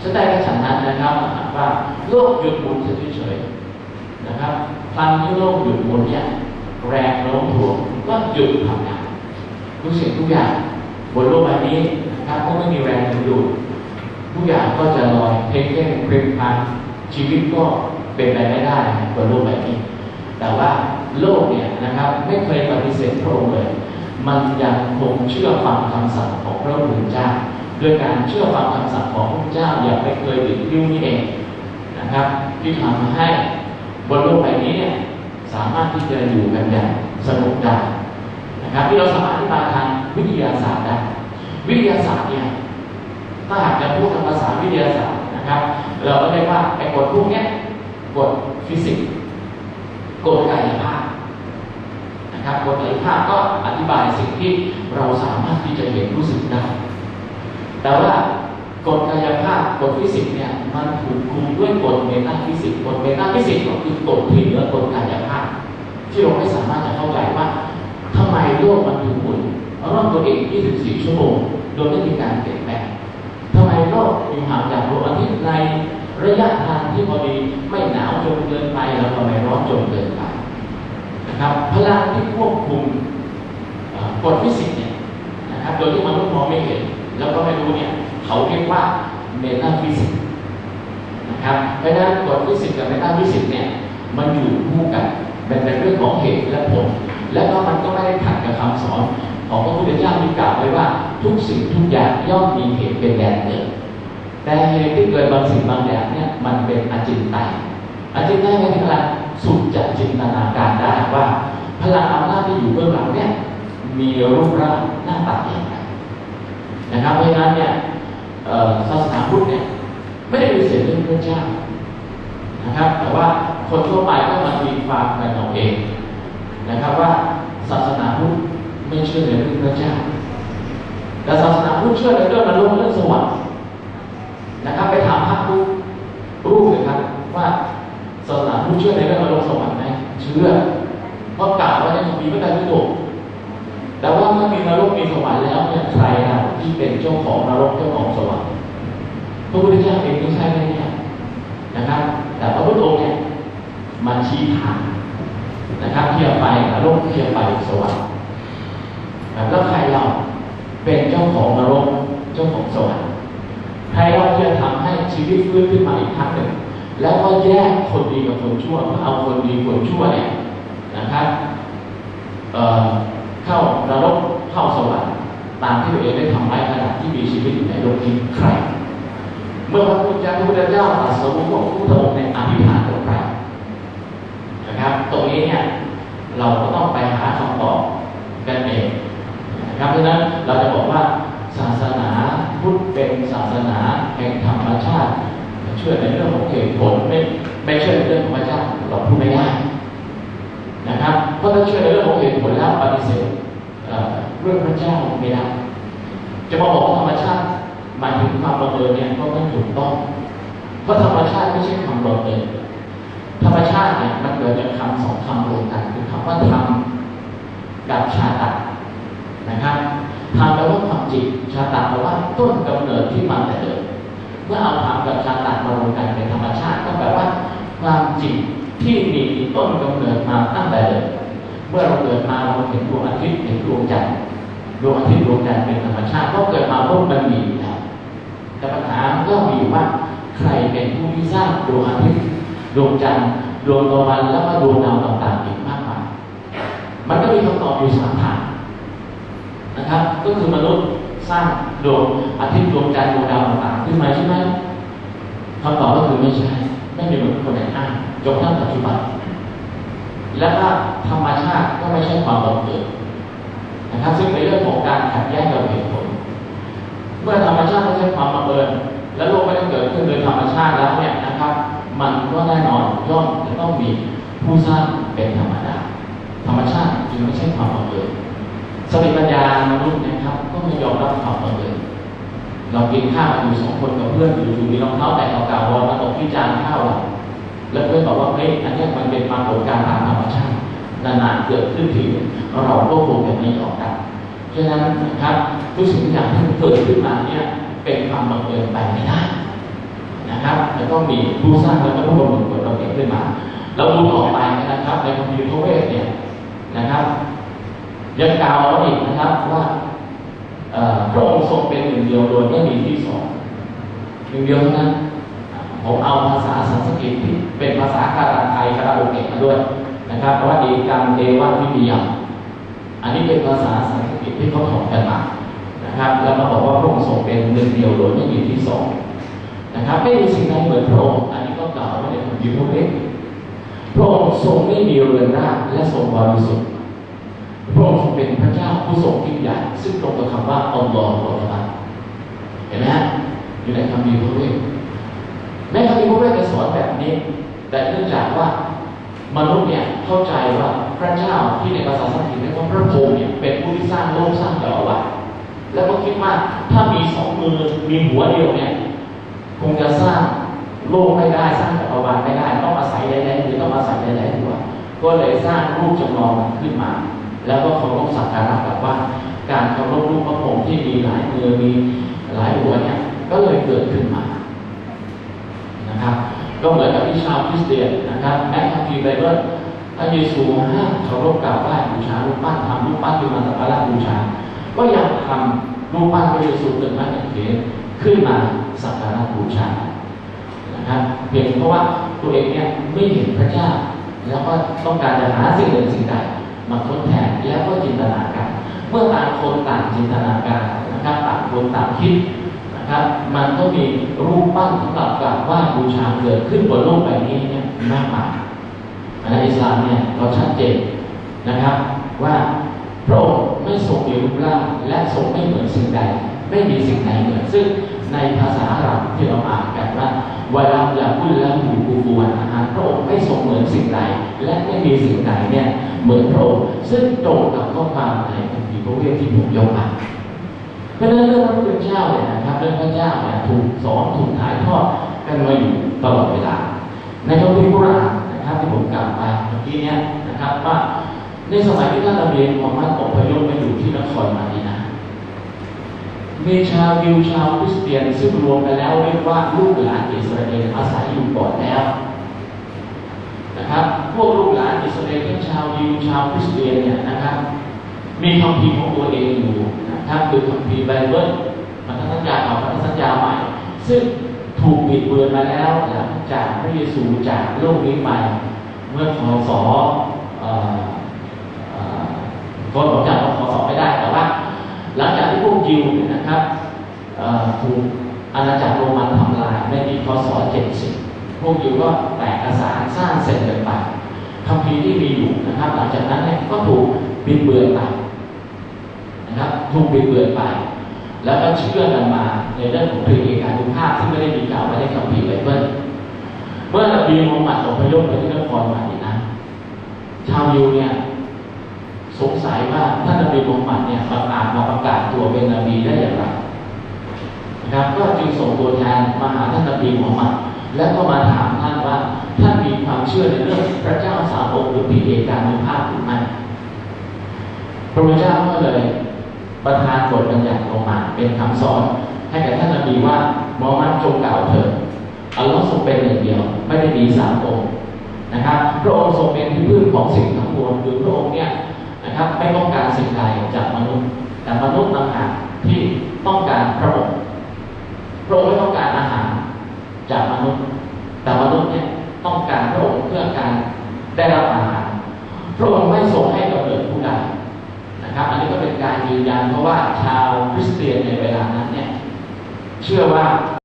ฉันได้แค่ฉันนั้นนะครับว่าโลกหยุดหมุนเฉยๆนะครับพลังที่โลกหยุดหมุนเนี่ยแรงโน้มถ่วงก็หยุดทำงานทุกสิ่งทุกอย่างบนโลกใบนี้นะครับก็ไม่มีแรงดึงดูดทุกอย่างก็จะลอยเพ่งเพ่งเพลิงพันชีวิตก็เป็นไปไม่ได้บนโลกใบนี้ แต่ว่าโลกเนี่ยนะครับไม่เคยปฏิเสธพระองค์เลย มันยังคงเชื่อฟังคำสั่งของพระผู้เป็นเจ้า ด้วยการเชื่อฟังคำสั่งของพระเจ้าอย่างไม่เคยติดยิ้วนี่เองนะครับ ที่ทำให้บนโลกใบนี้เนี่ยสามารถที่จะอยู่กันอย่างสนุกได้นะครับที่เราสามารถอธิบายทางวิทยาศาสตร์ได้วิทยาศาสตร์เนี่ยถ้าหากจะพูดภาษาวิทยาศาสตร์นะครับ เราก็เรียกว่าไอ้กฎพวกนี้กฎฟิสิกส์กฎกายภาพนะครับกฎกายภาพก็อธิบายสิ่งที่เราสามารถที่จะเห็นรู้สึกได้ แต่ว่ากฎกายภาพกฎฟิสิกส์เนี่ยมันถูกคุมด้วยกฎเมตาฟิสิกส์กฎเมตาฟิสิกส์ก็คือกฎที่เหนือกฎกายภาพ ที่เราไม่สามารถจะเข้าใจว่าทำไมโลกมันถึงหมุนรอบตัวเอง 24 ชั่วโมงโดยไม่มีการเปลี่ยนแปลงทำไมโลกอยู่ห่างจากดวงอาทิตย์ในระยะทางที่พอดีไม่หนาวจนเกินไปแล้วก็ไม่ร้อนจนเกินไปนะครับพลังที่ควบคุมกฎฟิสิกส์เนี่ยนะครับโดยที่มนุษย์ม องไม่เห็น แล้วก็ไม่รู้เนี่ย เขาเรียกว่าเมตาฟิสิกส์นะครับเพราะฉะนั้นกฎฟิสิกส์กับเมตาฟิสิกส์เนี่ยมันอยู่คู่กันเป็นเรื่องของเหตุและผล และก็มันก็ไม่ได้ขัดกับคำสอน ของพระพุทธเจ้าที่กล่าวไว้ว่า ทุกสิ่งทุกอย่างย่อมมีเหตุเป็นแดนเกิดแต่เหตุที่เกิดบางสิ่งบางอย่างเนี่ยมันเป็นอจินไตยอจินไตยเป็นพลังสุดจะจินตนาการได้ว่า พลังอำนาจที่อยู่เบื้องหลังเนี่ยมีรูปร่างหน้าตาอย่าง นะครับเพราะฉะนั้นเนี่ยศาสนาพุทธเนี่ยไม่ได้มีเสียเรื่องพระเจ้านะครับ แต่ว่าคนทั่วไปก็มาตีความกันเอาเองนะครับว่าศาสนาพุทธไม่เชื่อในเรื่องพระเจ้าแต่ศาสนาพุทธเชื่อในเรื่องนรกเรื่องสวรรค์นะครับไปถามพระรูปรูปเลยครับว่าศาสนาพุทธเชื่อในเรื่องนรกสวรรค์ไหมเชื่อเพราะกล่าวว่าในคัมภีร์พระไตรปิฎก แต่ว่าเมื่อมีนรกมีสวรรค์แล้วเนี่ยใครนะที่เป็นเจ้าของนรกเจ้าของสวรรค์พระพุทธเจ้าเองไม่ใช่ไหมเนี่ยนะครับ แต่พระพุทธองค์เนี่ยมาชี้ทางนะครับเที่จะไปนรกที่จะไปสวรรค์แล้วใครเราเป็นเจ้าของนรกเจ้าของสวรรค์ใครเราที่จะทำให้ชีวิตฟื้นขึ้นมาอีกครั้งหนึ่งแล้วก็แยกคนดีกับคนชั่วเอาคนดีคนชั่วเนี่ยนะครับเอ่อ เข้านรกเข้าสวรรค์ตามที่ตัวเองได้ทำไว้ขณะที่มีชีวิตอยู่ในโลกนี้ใคร เมื่อพระพุทธเจ้าพระพุทธเจ้าตรัสรู้ว่าพระพุทธองค์ในอภิธานกับใครนะครับ ตรงนี้เนี่ยเราก็ต้องไปหาคำตอบกันเองนะครับเพราะฉะนั้นเราจะบอกว่าศาสนาพุทธเป็นศาสนาแห่งธรรมชาติเชื่อในเรื่องของเหตุผลไม่ไม่เชื่อในเรื่องของพระเจ้าเราพูดไม่ได้นะครับเพราะถ้าเชื่อในเรื่องของเหตุผลแล้วปฏิเสธ เรื่องพระเจ้าไม่ได้ จะมาบอกว่าธรรมชาติหมายถึงความบังเอิญเนี่ยก็ไม่ถูกต้อง เพราะธรรมชาติไม่ใช่ความบังเอิญธรรมชาติเนี่ยมันเกิดจากคำสองคำรวมกันคือคำว่าธรรมกับชาตะนะครับธรรมแปลว่าความจริงชาตะแปลว่าต้นกำเนิดที่มาแต่เดิมเมื่อเอาธรรมกับชาตะมารวมกันเป็นธรรมชาติก็แปลว่าความจริงที่มีต้นกำเนิดมาตั้งแต่เดิมเมื่อเราเกิดมาเราเห็นดวงอาทิตย์เห็นดวงจันทร์ ดวงอาทิตย์ดวงจันทร์เป็นธรรมชาติก็เกิดมาพวกมันมีแล้วแต่ปัญหาก็มีว่าใครเป็นผู้ที่สร้างดวงอาทิตย์ดวงจันทร์ดวงตะวันแล้วก็ดวงดาวต่างๆอีกมากมายมันก็มีคำตอบอยู่สามทางนะครับ ก็คือมนุษย์สร้างดวงอาทิตย์ดวงจันทร์ดวงดาวต่างๆขึ้นมาใช่ไหมคำตอบก็คือไม่ใช่ ไม่มีมนุษย์คนไหนอ้างจนทั้งปัจจุบันและก็ธรรมชาติก็ไม่ใช่ความบังเกิด นะครับซึ่งเป็นเรื่องของการขัดแย้งกับเหตุผล เมื่อธรรมชาติไม่ใช่ความบังเอิญและโลกไม่ได้เกิดขึ้นโดยธรรมชาติแล้วเนี่ยนะครับ มันก็แน่นอนย่อมจะต้องมีผู้สร้างเป็นธรรมดา ธรรมชาติจึงไม่ใช่ความบังเอิญสติปัญญามนุษย์นะครับ ก็ไม่ยอมรับความบังเอิญเรากินข้าวอยู่สองคนกับเพื่อนอยู่ๆมีรองเท้าแตะเก่าๆวางมาตกที่จานข้าวเราแล้วเพื่อนบอกว่าเฮ้ยอันนี้มันเป็นปรากฏการณ์ตามธรรมชาติ นานๆเกิดขึ้นถึงเราก็คงจะไม่ยอมรับฉะนั้นนะครับทุกสิ่งทุกอย่างที่เกิดขึ้นมาเนี่ยเป็นความบังเอิญไปไม่ได้นะครับแล้วก็มีผู้สร้างแล้วก็ผู้บำรุงเราเองขึ้นมาเราดูต่อไปนะครับ ในคัมภีร์พระเวทเนี่ยนะครับยังกล่าวเอาอีกนะครับว่าพระองค์ทรงเป็นหนึ่งเดียวโดยไม่มีที่สองหนึ่งเดียวเท่านั้นผมเอาภาษาสันสกฤตที่เป็นภาษาคาราไทยคาราโอเกะมาด้วย นะครับเพราะว่าเอกามเทวะวิมียมอันนี้เป็นภาษาสันสกฤตที่เขาถกกันมานะครับแล้วมาบอกว่าพระองค์ทรงเป็นหนึ่งเดียวโดยไม่มีที่สองนะครับไม่มีสิ่งใดเหมือนพระองค์อันนี้ก็กล่าวไว้ในคัมภีร์พระเวทพระองค์ทรงไม่มีเรือนร่างและทรงบริสุทธิ์พระองค์ทรงเป็นพระเจ้าผู้ทรงยิ่งใหญ่ซึ่งตรงกับคำว่าอัลลอฮฺอัลลอฮฺเห็นไหมฮะอยู่ในคัมภีร์พระเวทในคัมภีร์พระเวทจะสอนแบบนี้ แต่เนื่องจากว่า มนุษย์เนี่ยเข้าใจว่าพระเจ้าที่ในภาษาสันสกฤตเรียกว่าพระพธิ์เนี่ยเป็นผู้ที่สร้างโลกสร้างจักรวาลแล้วก็คิดว่าถ้ามีสองมือมีหัวเดียวเนี่ยคงจะสร้างโลกไม่ได้สร้างจักรวาลไม่ได้ต้องอาศัยหลายๆหรือต้องอาศัยหลายๆหัวก็เลยสร้างรูปจำลองขึ้นมา แล้วก็เคารพสักการะกับว่า การเคารพรูปพระพรหมที่มีหลายมือมีหลายหัวเนี่ยก็เลยเกิดขึ้นมานะครับ ก็เหมือนกับที่ชาวคริสเตียนนะครับแม้คัมภีร์ไบเบิลพระเยซูห้ามเคารพกราบไหว้บูชารูปปั้นทำรูปปั้นขึ้นมาสักการะบูชา ก็ยังทำรูปปั้นพระเยซูเป็นไม้กางเขนขึ้นมาสักการะบูชานะครับเพียงเพราะว่าตัวเองเนี่ยไม่เห็นพระเจ้า แล้วก็ต้องการจะหาสิ่งหนึ่งสิ่งใดมาทดแทนแล้วก็จินตนาการ เมื่อต่างคนต่างจินตนาการนะครับต่างคนต่างคิด นะครับ มันก็มีรูปปั้นสำหรับกราบไหว้บูชาเกิดขึ้นบนโลกใบนี้เนี่ยมากมายในอิสลามเนี่ยเราชัดเจนนะครับว่าพระองค์ไม่ทรงมีรูปร่างและทรงไม่เหมือนสิ่งใด ไม่มีสิ่งใดเหมือนซึ่งในภาษาอาหรับที่เราอ่านกันว่าเวลาอยาพูดแล้วหูกูฟวนอาหารพระองค์ไม่ทรงเหมือนสิ่งใด และไม่มีสิ่งใดเนี่ยเหมือนพระองค์ซึ่งตรงกับข้อความในคัมภีร์พระเวทที่ผมยกมา เพราะฉะนั้นเรื่องพระพุทธเจ้าเนี่ยนะครับเรื่องพระเจ้าเนี่ยถูกสอนถูกถ่ายทอดกันมาอยู่ตลอดเวลา ในคัมภีร์กุรานนะครับที่ผมกล่าวไปเมื่อกี้เนี้ยนะครับว่าในสมัยที่ท่านนบีมุฮัมมัดอพยพมาอยู่ที่นครมาดีนามีชาวยิวชาวคริสเตียนซึ่งรวมกันแล้วเรียกว่าลูกหลานอิสราเอลอาศัยอยู่ก่อนแล้วนะครับพวกลูกหลานอิสราเอลทั้งชาวยิวชาวคริสเตียนเนี่ยนะครับมีคัมภีของตัวเองอยู่ นะครับคือคัมภีร์ไบเบิลพันธสัญญาเก่าพันธสัญญาใหม่ ซึ่งถูกบิดเบือนมาแล้วหลังจากพระเยซูจากโลกนี้ไปเมื่อพศเอ่อเอ่อคนผมจำว่าพศไม่ได้แต่ว่า หลังจากที่พวกยิวนะครับถูกอาณาจักรโรมันทำลายในปีพศ70พวกยิวก็แตกกระสานสร้างเสร็จกันไปคัมภีที่มีอยู่นะครับ หลังจากนั้นเนี่ยก็ถูกบิดเบือนไป นะครับถูกบิดเบือนไป แล้วก็เชื่อกันมาในเรื่องของพระเอกานุภาพที่ไม่ได้มีกล่าวไว้ในคัมภีร์ไบเบิลเมื่อนบีมุฮัมมัดอพยพไปที่นครมาดีนะ ชาวยิวเนี่ยสงสัยว่าท่านนบีมุฮัมมัดเนี่ยประกาศมาประกาศตัวเป็นนบีได้อย่างไรนะครับก็จึงส่งตัวแทนมาหาท่านนบีมุฮัมมัดแล้วก็มาถามท่านว่าท่านมีความเชื่อในเรื่องพระเจ้าสาวกหรือพระเอกานุภาพหรือไม่พระเจ้าก็เลย ประทานบทบัญญัติลงมาเป็นคำสอน ให้แก่ท่านนบีว่ามอมัดจงกล่าวเถิดอัลลอฮ์ทรงเป็นหนึ่งเดียว ไม่ได้มีสามองค์นะครับพระองค์ทรงเป็นที่พึ่งของสิ่งทั้งปวงคือพระองค์เนี่ยนะครับไม่ต้องการสิ่งใดจากมนุษย์แต่มนุษย์ต่างหากที่ต้องการพระองค์พระองค์ไม่ต้องการอาหารจากมนุษย์ แต่มนุษย์เนี่ยต้องการพระองค์เพื่อการได้รับอาหารพระองค์ไม่ทรงให้กำเนิดผู้ใด นะครับ อันนี้ก็เป็นการยืนยันเพราะว่าชาวคริสเตียนในเวลานั้นเนี่ยเชื่อว่า